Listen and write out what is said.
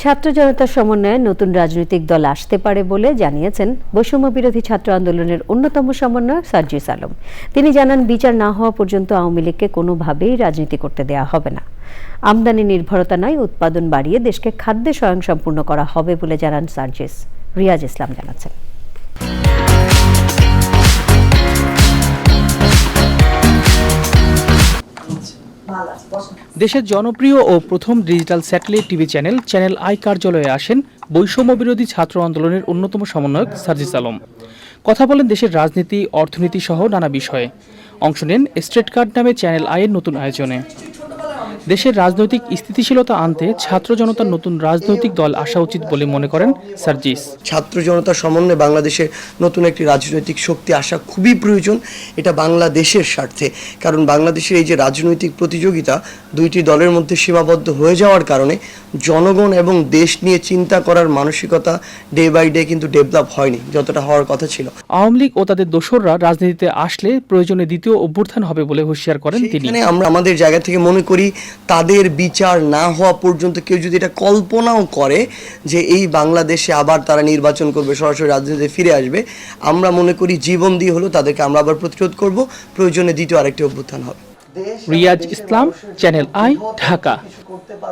ছাত্র জনতার সমন্বয়ে নতুন রাজনৈতিক দল আসতে পারে বলে জানিয়েছেন বৈষম্য বিরোধী ছাত্র আন্দোলনের অন্যতম সমন্বয়ক সার্জিস আলম। তিনি জানান, বিচার না হওয়া পর্যন্ত আওয়ামী লীগকে কোনোভাবেই রাজনীতি করতে দেয়া হবে না। আমদানি নির্ভরতা নয়, উৎপাদন বাড়িয়ে দেশকে খাদ্যে স্বয়ংসম্পূর্ণ করা হবে বলে জানান সার্জিস। রিয়াজ ইসলাম জানাচ্ছেন। দেশের জনপ্রিয় ও প্রথম digital satellite TV channel Channel I কার্যালয়ে আসেন বৈষম্য বিরোধী ছাত্র আন্দোলনের অন্যতম সমন্বয়ক সার্জিস আলম। কথা বলেন দেশের রাজনীতি, অর্থনীতি সহ নানা বিষয়ে। অংশ নেন স্ট্রেট কার্ড নামে চ্যানেল আইয়ের নতুন আয়োজনে। দেশের রাজনৈতিক স্থিতিশীলতা আনতে ছাত্র জনতার নতুন রাজনৈতিক দল আসা উচিত বলে মনে করেন সার্জিস। ছাত্র জনতার সমন্বয়ে বাংলাদেশে নতুন একটি রাজনৈতিক শক্তি আসা খুবই প্রয়োজন এটা বাংলাদেশের স্বার্থে। কারণ বাংলাদেশের এই যে রাজনৈতিক প্রতিযোগিতা দুইটি দলের মধ্যে সীমাবদ্ধ হয়ে যাওয়ার কারণে জনগণ এবং দেশ নিয়ে চিন্তা করার মানসিকতা ডে বাই ডে কিন্তু ডেভেলপ হয়নি যতটা হওয়ার কথা ছিল। আওয়ামী লীগ ও তাদের দোসররা রাজনীতিতে আসলে প্রয়োজনে দ্বিতীয় অভ্যুত্থান হবে বলে হুঁশিয়ার করেন তিনি। আমরা আমাদের জায়গা থেকে মনে করি তাদের বিচার না হওয়া পর্যন্ত কেউ যদি এটা কল্পনাও করে যে এই বাংলাদেশে আবার তারা নির্বাচন করবে, সরাসরি রাজনীতিতে ফিরে আসবে, আমরা মনে করি জীবন দিয়ে হলেও তাদেরকে আমরা আবার প্রতিরোধ করব। প্রয়োজনে দ্বিতীয় আরেকটি অভ্যুত্থান হবে। Riaz Islam, Channel I, Dhaka.